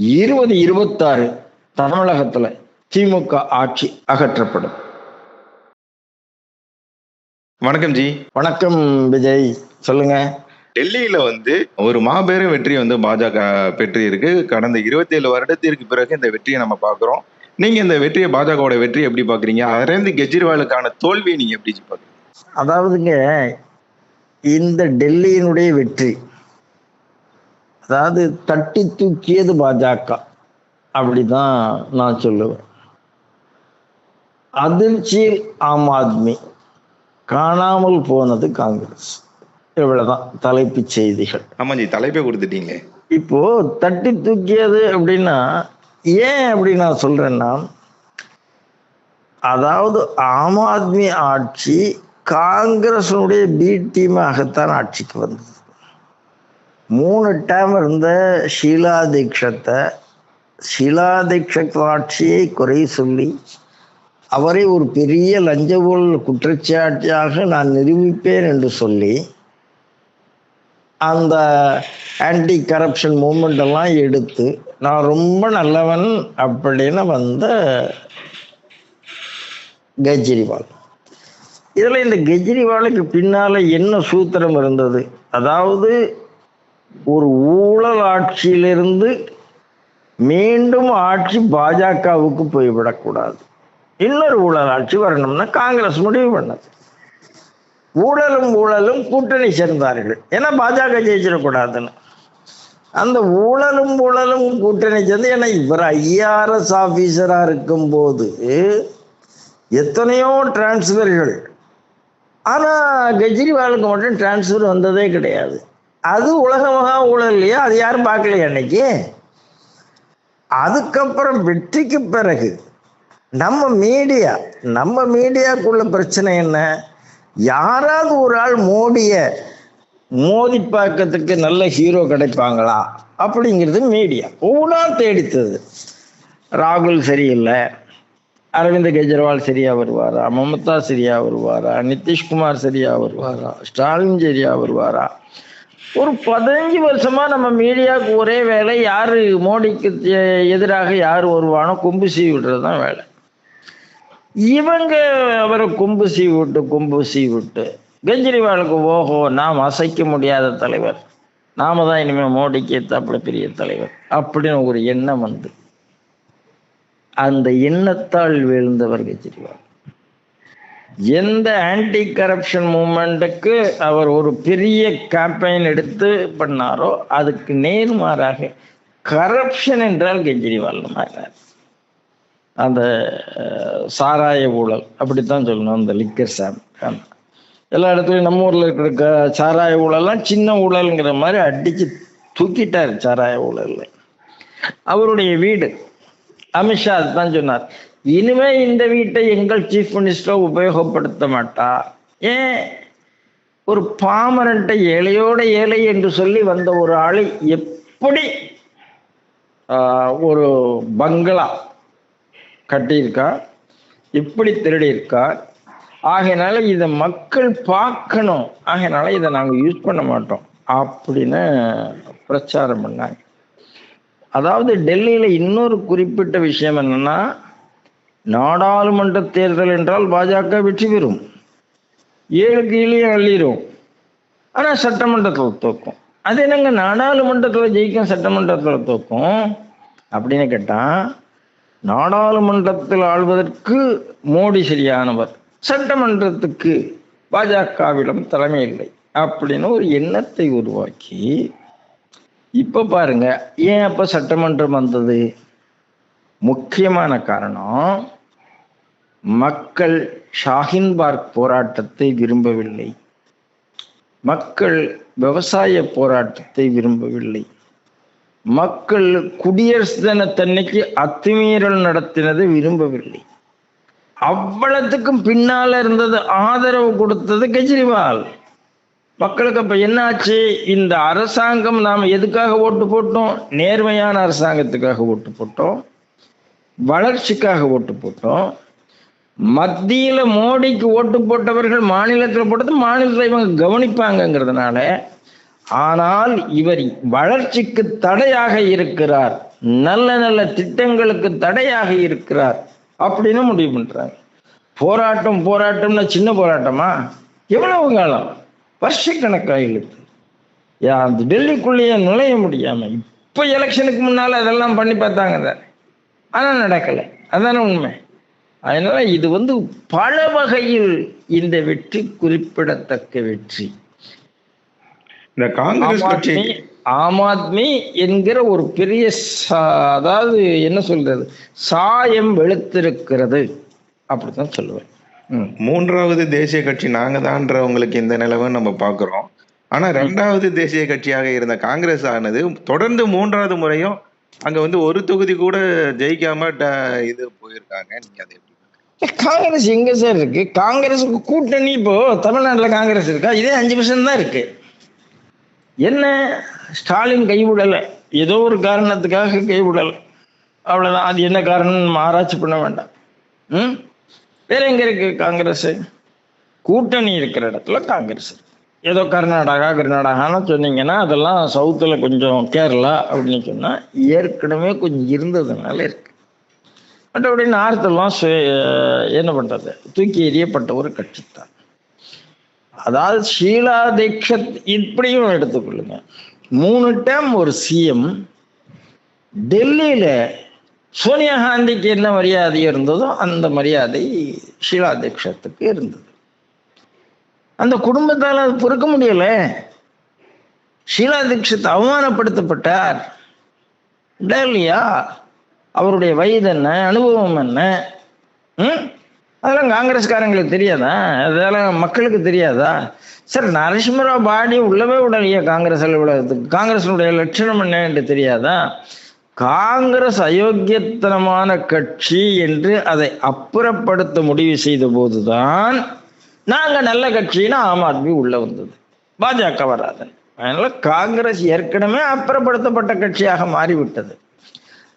இருபது இருபத்தாறு தமிழகத்துல திமுக ஆட்சி அகற்றப்படும். வணக்கம் ஜி. வணக்கம் விஜய். சொல்லுங்க. டெல்லியில வந்து ஒரு மாபெரும் வெற்றி வந்து பாஜக பெற்று இருக்கு கடந்த இருபத்தி ஏழு வருடத்திற்கு பிறகு இந்த வெற்றியை நம்ம பாக்குறோம் நீங்க இந்த வெற்றியை பாஜகவோட வெற்றி எப்படி பாக்குறீங்க அரவிந்த் கெஜ்ரிவாலுக்கான தோல்வியை நீங்க எப்படி பாக்குறீங்க அதாவதுங்க இந்த டெல்லியினுடைய வெற்றி அதாவது தட்டி தூக்கியது பாஜக. அப்படிதான் நான் சொல்லுவேன். அதிர்ச்சியில் ஆம் ஆத்மி. காணாமல் போனது காங்கிரஸ். இவ்வளவுதான் தலைப்புச் செய்திகள். ஆமா ஜி தலைப்பே கொடுத்துட்டீங்க இப்போ தட்டி தூக்கியது அப்படின்னா ஏன் அப்படி நான் சொல்றேன்னா அதாவது ஆம் ஆத்மி ஆட்சி காங்கிரஸினுடைய பி டீமாகத்தான் ஆட்சிக்கு வந்தது. மூணு டேம் இருந்த ஷீலா தீக்ஷத்தை ஷீலா ஆட்சியை குறை சொல்லி அவரை ஒரு பெரிய லஞ்ச ஊழல் குற்றச்சாட்டியாக நான் நிரூபிப்பேன் என்று சொல்லி அந்த ஆன்டி கரப்ஷன் மூமெண்ட் எல்லாம் எடுத்து நான் ரொம்ப நல்லவன் அப்படின்னு வந்த கெஜ்ரிவால். இதில் இந்த கெஜ்ரிவாலுக்கு பின்னால் என்ன சூத்திரம் இருந்தது? அதாவது ஒரு ஊழல் ஆட்சியிலிருந்து மீண்டும் ஆட்சி பாஜகவுக்கு போய்விடக்கூடாது. இன்னொரு ஊழல் ஆட்சி வரணும்னா காங்கிரஸ் முடிவு பண்ணது. ஊழலும் ஊழலும் கூட்டணி சேர்ந்தார்கள். ஏன்னா பாஜக ஜெயிச்சிடக்கூடாதுன்னு. அந்த ஊழலும் ஊழலும் கூட்டணி சேர்ந்து ஏன்னா இவர் ஐஆர்எஸ் ஆஃபீஸராக இருக்கும்போது எத்தனையோ டிரான்ஸ்ஃபர்கள் ஆனால் கெஜ்ரிவாலுக்கு மட்டும் டிரான்ஸ்ஃபர் வந்ததே கிடையாது. அது உலக மகா ஊழல் அது யாரும் பார்க்கலையா அன்னைக்கு? அதுக்கப்புறம் வெற்றிக்கு பிறகு நம்ம மீடியா நம்ம மீடியாக்குள்ள பிரச்சனை என்ன? யாராவது ஒரு ஆள் மோடிய மோதி பார்க்கறதுக்கு நல்ல ஹீரோ கிடைப்பாங்களா? அப்படிங்கிறது மீடியா ஒவ்வொன்றா தேடித்தது. ராகுல் சரியில்லை. அரவிந்த் கெஜ்ரிவால் சரியா வருவாரா? மமதா சரியா வருவாரா? நிதிஷ்குமார் சரியா வருவாரா? ஸ்டாலின் சரியா வருவாரா? ஒரு பதினஞ்சு வருஷமா நம்ம மீடியாவுக்கு ஒரே வேலை யார் மோடிக்கு எதிராக யார் வருவானோ கொம்பு சீவி விடுறது தான் வேலை. இவங்க அவரை கொம்பு சீவி விட்டு கொம்பு சீவி விட்டு கெஜ்ரிவாலுக்கு ஓஹோ நாம் அசைக்க முடியாத தலைவர். நாம தான் இனிமேல் மோடிக்கு ஏத்தாப்புல பெரிய தலைவர். அப்படின்னு ஒரு எண்ணம் வந்து அந்த எண்ணத்தால் விழுந்தவர் கெஜ்ரிவால். எந்த ஆன்டி கரப்ஷன் மூமெண்ட்டுக்கு அவர் ஒரு பெரிய கேம்பெயின் எடுத்து பண்ணாரோ அதுக்கு நேர்மாறாக கரப்ஷன் என்றால் கெஜ்ரிவால் மாறினார் அந்த சாராய ஊழல் அப்படித்தான் சொல்லணும் அந்த லிக்கர் சாம் எல்லா இடத்துலையும் நம்ம ஊரில் இருக்கிற க- சாராய ஊழல்லாம் சின்ன ஊழல்ங்கிற மாதிரி அடித்து தூக்கிட்டார் சாராய ஊழலில். அவருடைய வீடு அமித்ஷா அதுதான் சொன்னார். இனிமே இந்த வீட்டை எங்கள் சீஃப் மினிஸ்டர் உபயோகப்படுத்த மாட்டா. ஏன்? ஒரு பாமரன்ட்ட ஏழையோட ஏழை என்று சொல்லி வந்த ஒரு ஆளை எப்படி ஒரு பங்களா கட்டியிருக்கா? எப்படி திருடியிருக்கார் ஆகையினால இதை மக்கள் பார்க்கணும். ஆகையினால இதை நாங்கள் யூஸ் பண்ண மாட்டோம். அப்படின்னு பிரச்சாரம் பண்ணாங்க. அதாவது டெல்லியில் இன்னொரு குறிப்பிட்ட விஷயம் என்னன்னா நாடாளுமன்ற தேர்தல் என்றால் பாஜக வெற்றி பெறும். ஏழு கீழே அள்ளிடும் ஆனால் சட்டமன்றத்தில் தோக்கும். அது என்னங்க நாடாளுமன்றத்தில் ஜெயிக்கும் சட்டமன்றத்தில் தோக்கும்? அப்படின்னு கேட்டால் நாடாளுமன்றத்தில் ஆள்வதற்கு மோடி சரியானவர். சட்டமன்றத்துக்கு பாஜகவிடம் தலைமை இல்லை. அப்படின்னு ஒரு எண்ணத்தை உருவாக்கி இப்போ பாருங்க ஏன் அப்போ சட்டமன்றம் வந்தது? முக்கியமான காரணம் மக்கள் ஷாஹின் பார்க் போராட்டத்தை விரும்பவில்லை. மக்கள் விவசாய போராட்டத்தை விரும்பவில்லை. மக்கள் குடியரசு தினத்தன்னைக்கு அத்துமீறல் நடத்தினதை விரும்பவில்லை. அவ்வளத்துக்கும் பின்னால இருந்தது ஆதரவு கொடுத்தது கெஜ்ரிவால். மக்களுக்கு அப்ப என்னாச்சு? இந்த அரசாங்கம் நாம் எதுக்காக ஓட்டு போட்டோம்? நேர்மையான அரசாங்கத்துக்காக ஓட்டு போட்டோம். வளர்ச்சிக்காக ஓட்டு போட்டோம். மத்தியில மோடிக்கு ஓட்டு போட்டவர்கள் மாநிலத்தில் போட்டது மாநிலத்தில் இவங்க கவனிப்பாங்கங்கிறதுனால ஆனால் இவர் வளர்ச்சிக்கு தடையாக இருக்கிறார். நல்ல நல்ல திட்டங்களுக்கு தடையாக இருக்கிறார் அப்படின்னு முடிவு பண்றாங்க. போராட்டம் போராட்டம்னா சின்ன போராட்டமா? எவ்வளவு காலம்? வருஷக்கணக்காக இழுத்து. அந்த டெல்லிக்குள்ளேயே நுழைய முடியாம இப்ப எலெக்ஷனுக்கு முன்னால அதெல்லாம் பண்ணி பார்த்தாங்க ஆனால் ஆனா நடக்கல. அதானே உண்மை? அதனால இது வந்து பல வகையில் இந்த வெற்றி குறிப்பிடத்தக்க வெற்றி. இந்த காங்கிரஸ் கட்சி ஆம் ஆத்மி என்கிற ஒரு பெரிய அதாவது என்ன சொல்றது? சாயம் வெளுத்திருக்கிறது. அப்படித்தான் சொல்லுவேன். மூன்றாவது தேசிய கட்சி நாங்க தான்றவங்களுக்கு இந்த நிலவை நம்ம பாக்குறோம் ஆனா ரெண்டாவது தேசிய கட்சியாக இருந்த காங்கிரஸ் ஆனது தொடர்ந்து மூன்றாவது முறையும் அங்க வந்து ஒரு தொகுதி கூட ஜெயிக்காம இது போயிருக்காங்க. நீங்க அதை காங்கிரஸ் எங்க சார் இருக்கு? காங்கிரஸுக்கு கூட்டணி இப்போ தமிழ்நாட்டில் காங்கிரஸ் இருக்கா? இதே அஞ்சு பர்சன்ட் தான் இருக்கு. என்ன? ஸ்டாலின் கைவிடலை. ஏதோ ஒரு காரணத்துக்காக கைவிடலை. அவ்வளோதான் அது என்ன காரணம் ஆராய்ச்சி பண்ண வேண்டாம். ம்? வேற எங்க இருக்கு காங்கிரஸ்? கூட்டணி இருக்கிற இடத்துல காங்கிரஸ் இருக்கு. ஏதோ கர்நாடகா கர்நாடகான்னு சொன்னீங்கன்னா அதெல்லாம் சவுத்தில் கொஞ்சம் கேரளா அப்படின்னு சொன்னால் ஏற்கனவே கொஞ்சம் இருந்ததுனால இருக்கு. மற்றபடி நார்த்தெல்லாம் சு- என்ன பண்றது? தூக்கி எறியப்பட்ட ஒரு கட்சி தான் அதாவது ஷீலா தீக்ஷத் இப்படியும் எடுத்துக்கொள்ளுங்க. மூணு டைம் ஒரு சிஎம் டெல்லியில சோனியா காந்திக்கு என்ன மரியாதை இருந்ததோ அந்த மரியாதை ஷீலா தீட்சத்துக்கு இருந்தது. அந்த குடும்பத்தால் அது பொறுக்க முடியல. ஷீலா தீக்ஷித் அவமானப்படுத்தப்பட்டார். இல்லையா அவருடைய வயது என்ன அனுபவம் என்ன? ம்? அதெல்லாம் காங்கிரஸ்காரங்களுக்கு தெரியாதா? அதெல்லாம் மக்களுக்கு தெரியாதா? சார் நரசிம்மராவ் பாடி உள்ளவே உடனே காங்கிரஸ் அலுவலகத்துக்கு காங்கிரஸினுடைய லட்சணம் என்ன என்று தெரியாதா? காங்கிரஸ் அயோக்கியத்தனமான கட்சி என்று அதை அப்புறப்படுத்த முடிவு செய்த போதுதான் நாங்கள் நல்ல கட்சின்னு ஆம் ஆத்மி உள்ள வந்தது. பாஜக வராதன் அதனால காங்கிரஸ் ஏற்கனவே அப்புறப்படுத்தப்பட்ட கட்சியாக மாறிவிட்டது.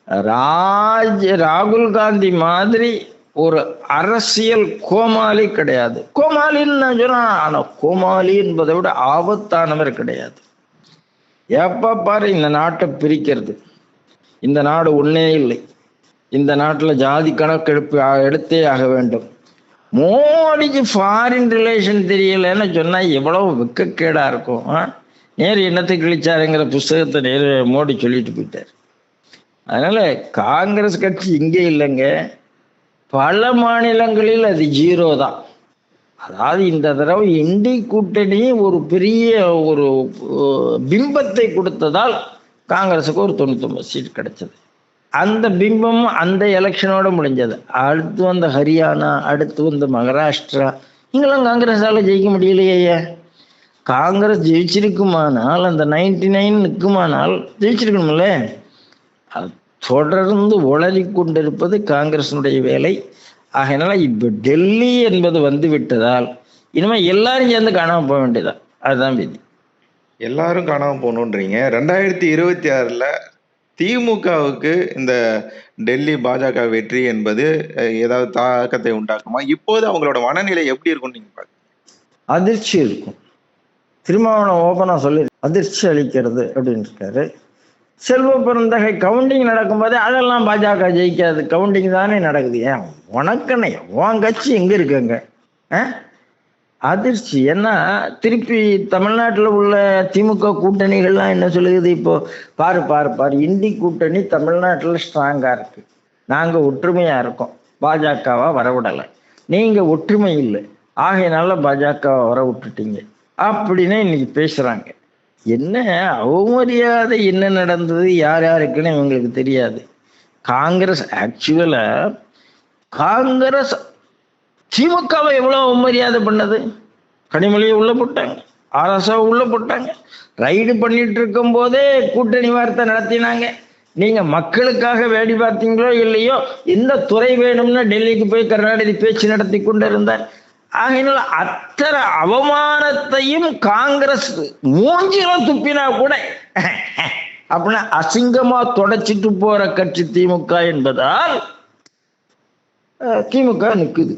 ராஜ் ராகுல் காந்தி மாதிரி ஒரு அரசியல் கோமாளி கிடையாது. கோமாளின்னு நான் சொல்றேன் ஆனா கோமாளி என்பதை விட ஆபத்தானவர் கிடையாது. எப்ப பாரு இந்த நாட்டை பிரிக்கிறது. இந்த நாடு ஒன்னே இல்லை. இந்த நாட்டுல ஜாதி கணக்கெடுப்பு ஆ- எடுத்தே ஆக வேண்டும். மோடிக்கு ஃபாரின் ரிலேஷன் தெரியலன்னு சொன்னா எவ்வளவு வெக்கக்கேடா இருக்கும் நேரு என்னத்தை கிழிச்சாருங்கிற புஸ்தகத்தை நேரு மோடி சொல்லிட்டு போயிட்டார். அதனால காங்கிரஸ் கட்சி இங்கே இல்லைங்க. பல மாநிலங்களில் அது ஜீரோ தான். அதாவது இந்த தடவை இண்டி கூட்டணி ஒரு பெரிய ஒரு பிம்பத்தை கொடுத்ததால் காங்கிரஸுக்கு ஒரு தொண்ணூத்தொம்பது சீட் கிடைச்சது. அந்த பிம்பம் அந்த எலெக்ஷனோட முடிஞ்சது. அடுத்து வந்த ஹரியானா அடுத்து வந்த மகாராஷ்டிரா இங்கெல்லாம் காங்கிரஸால் ஜெயிக்க முடியலையே காங்கிரஸ் ஜெயிச்சிருக்குமானால் அந்த நைன்டி நைன் நிற்குமானால் ஜெயிச்சிருக்கணும்ல. தொடர்ந்து உளறி கொண்டிருப்பது காங்கிரசினுடைய வேலை. ஆகையினால இப்ப டெல்லி என்பது வந்து விட்டதால் இனிமே எல்லாரும் சேர்ந்து காணாம போக வேண்டியதா அதுதான் விதி. எல்லாரும் காணாம போகணுன்றீங்க ரெண்டாயிரத்தி இருபத்தி ஆறுல திமுகவுக்கு இந்த டெல்லி பாஜக வெற்றி என்பது ஏதாவது தாக்கத்தை உண்டாக்குமா? இப்போது அவங்களோட மனநிலை எப்படி இருக்கும்னு நீங்க அதிர்ச்சி இருக்கும். திருமாவளவன் ஓப்பனா சொல்லி அதிர்ச்சி அளிக்கிறது அப்படின்னு இருக்காரு செல்வ பெருந்தகை கவுண்டிங் நடக்கும்போதே அதெல்லாம் பாஜக ஜெயிக்காது. கவுண்டிங் தானே நடக்குது. ஏன்? உனக்குன்னு உன் கட்சி எங்கே இருக்குங்க? ஆ? அதிர்ச்சி. ஏன்னா திருப்பி தமிழ்நாட்டில் உள்ள திமுக கூட்டணிகள்லாம் என்ன சொல்லுது? இப்போ பாரு பாரு பாரு. இந்தி கூட்டணி தமிழ்நாட்டில் ஸ்ட்ராங்காக இருக்கு. நாங்கள் ஒற்றுமையாக இருக்கோம். பாஜகவா வரவிடலை. நீங்கள் ஒற்றுமை இல்லை. ஆகையினால பாஜகவை வர விட்டுட்டீங்க. அப்படின்னு இன்னைக்கு பேசுகிறாங்க என்ன அவமரியாதை என்ன நடந்தது யார் யாருக்குன்னு இவங்களுக்கு தெரியாது. காங்கிரஸ் ஆக்சுவலா காங்கிரஸ் திமுகவை எவ்வளவு அவமரியாதை பண்ணது? கனிமொழியை உள்ள போட்டாங்க ஆர்எஸ்ஓ உள்ள போட்டாங்க. ரைடு பண்ணிட்டு இருக்கும் போதே கூட்டணி வார்த்தை நடத்தினாங்க. நீங்க மக்களுக்காக வேடி பார்த்தீங்களோ இல்லையோ எந்த துறை வேணும்னு டெல்லிக்கு போய் கருணாநிதி பேச்சு நடத்தி கொண்டு இருந்தார் ஆகையினால அத்தனை அவமானத்தையும் காங்கிரஸ் மூஞ்சில துப்பினா கூட அப்படின்னா அசிங்கமா தொடச்சிட்டு போற கட்சி திமுக என்பதால் திமுக நிற்குது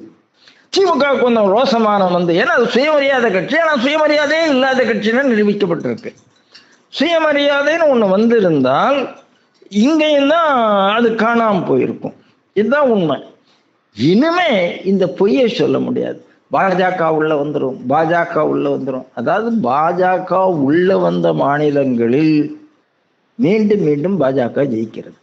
திமுக கொஞ்சம் ரோசமானம் வந்து ஏன்னா அது சுயமரியாதை கட்சி ஆனால் சுயமரியாதையே இல்லாத கட்சின்னு நிரூபிக்கப்பட்டிருக்கு. சுயமரியாதைன்னு ஒன்று வந்திருந்தால் இங்கேயும் தான் அது காணாமல் போயிருக்கும். இதுதான் உண்மை. இனிமே இந்த பொய்யை சொல்ல முடியாது. பாஜக உள்ள வந்துடும் பாஜக உள்ள வந்துடும் அதாவது பாஜக உள்ள வந்த மாநிலங்களில் மீண்டும் மீண்டும் பாஜக ஜெயிக்கிறது.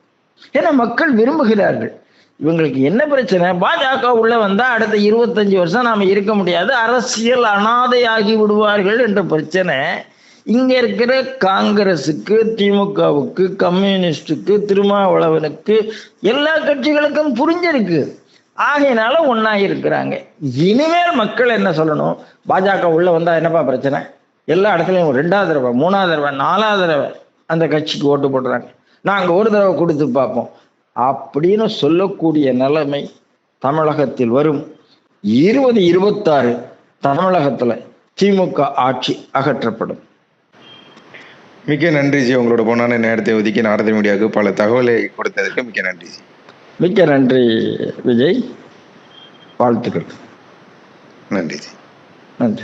ஏன்னா மக்கள் விரும்புகிறார்கள். இவங்களுக்கு என்ன பிரச்சனை? பாஜக உள்ள வந்தா அடுத்த இருபத்தஞ்சு வருஷம் நாம இருக்க முடியாது. அரசியல் அனாதையாகி விடுவார்கள் என்ற பிரச்சனை இங்க இருக்கிற காங்கிரஸுக்கு திமுகவுக்கு கம்யூனிஸ்டுக்கு திருமாவளவனுக்கு எல்லா கட்சிகளுக்கும் புரிஞ்சிருக்கு. ஆகையினால ஒண்ணா இருக்கிறாங்க இனிமேல் மக்கள் என்ன சொல்லணும்? பாஜக உள்ள வந்தா என்னப்பா பிரச்சனை? எல்லா இடத்துலயும் ரெண்டாவது தடவை மூணாவது தடவை நாலாவது தடவை அந்த கட்சிக்கு ஓட்டு போடுறாங்க. நாங்க ஒரு தடவை கொடுத்து பார்ப்போம். அப்படின்னு சொல்லக்கூடிய நிலைமை தமிழகத்தில் வரும். இருபது இருபத்தாறு தமிழகத்துல திமுக ஆட்சி அகற்றப்படும். மிக்க நன்றி ஜி. உங்களோட பொண்ணான நேரத்தை ஒதுக்கி நாரதி மீடியாவுக்கு பல தகவலை கொடுத்ததற்கு மிக்க நன்றி ஜி. மிக்க நன்றி விஜய். வாழ்த்துக்கள். நன்றி. நன்றி.